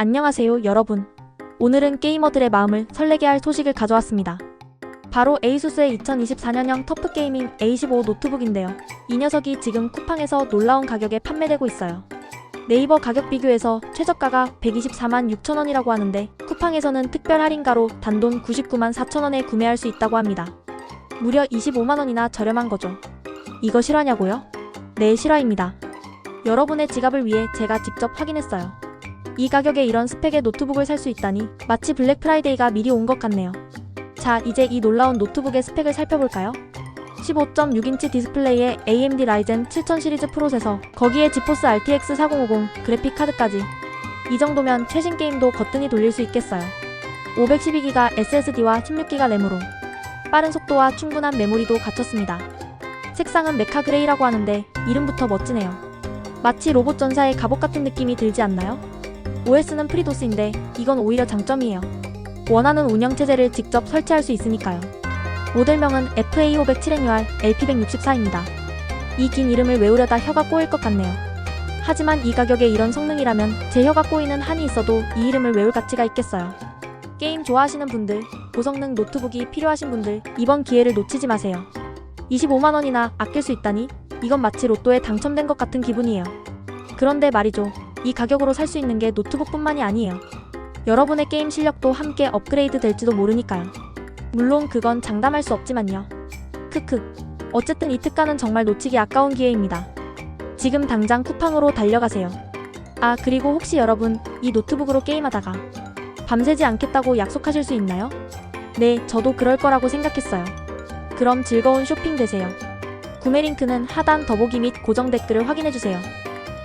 안녕하세요, 여러분. 오늘은 게이머들의 마음을 설레게 할 소식을 가져왔습니다. 바로 에이수스의 2024년형 터프 게이밍 A15 노트북인데요. 이 녀석이 지금 쿠팡에서 놀라운 가격에 판매되고 있어요. 네이버 가격 비교에서 최저가가 124만 6천원이라고 하는데 쿠팡에서는 특별 할인가로 단돈 99만 4천원에 구매할 수 있다고 합니다. 무려 25만원이나 저렴한 거죠. 이거 실화냐고요? 네, 실화입니다. 여러분의 지갑을 위해 제가 직접 확인했어요. 이 가격에 이런 스펙의 노트북을 살 수 있다니 마치 블랙 프라이데이가 미리 온 것 같네요. 자, 이제 이 놀라운 노트북의 스펙을 살펴볼까요? 15.6인치 디스플레이에 AMD 라이젠 7000 시리즈 프로세서, 거기에 지포스 RTX 4050 그래픽 카드까지. 이 정도면 최신 게임도 거뜬히 돌릴 수 있겠어요. 512기가 SSD와 16기가 램으로 빠른 속도와 충분한 메모리도 갖췄습니다. 색상은 메카 그레이라고 하는데 이름부터 멋지네요. 마치 로봇 전사의 갑옷 같은 느낌이 들지 않나요? OS는 프리도스인데 이건 오히려 장점이에요. 원하는 운영체제를 직접 설치할 수 있으니까요. 모델명은 FA507NUR LP164입니다. 이 긴 이름을 외우려다 혀가 꼬일 것 같네요. 하지만 이 가격에 이런 성능이라면 제 혀가 꼬이는 한이 있어도 이 이름을 외울 가치가 있겠어요. 게임 좋아하시는 분들, 고성능 노트북이 필요하신 분들, 이번 기회를 놓치지 마세요. 25만원이나 아낄 수 있다니 이건 마치 로또에 당첨된 것 같은 기분이에요. 그런데 말이죠. 이 가격으로 살 수 있는 게 노트북뿐만이 아니에요. 여러분의 게임 실력도 함께 업그레이드 될지도 모르니까요. 물론 그건 장담할 수 없지만요. 크크. 어쨌든 이 특가는 정말 놓치기 아까운 기회입니다. 지금 당장 쿠팡으로 달려가세요. 아, 그리고 혹시 여러분 이 노트북으로 게임하다가 밤새지 않겠다고 약속하실 수 있나요? 네, 저도 그럴 거라고 생각했어요. 그럼 즐거운 쇼핑 되세요. 구매 링크는 하단 더보기 및 고정 댓글을 확인해주세요.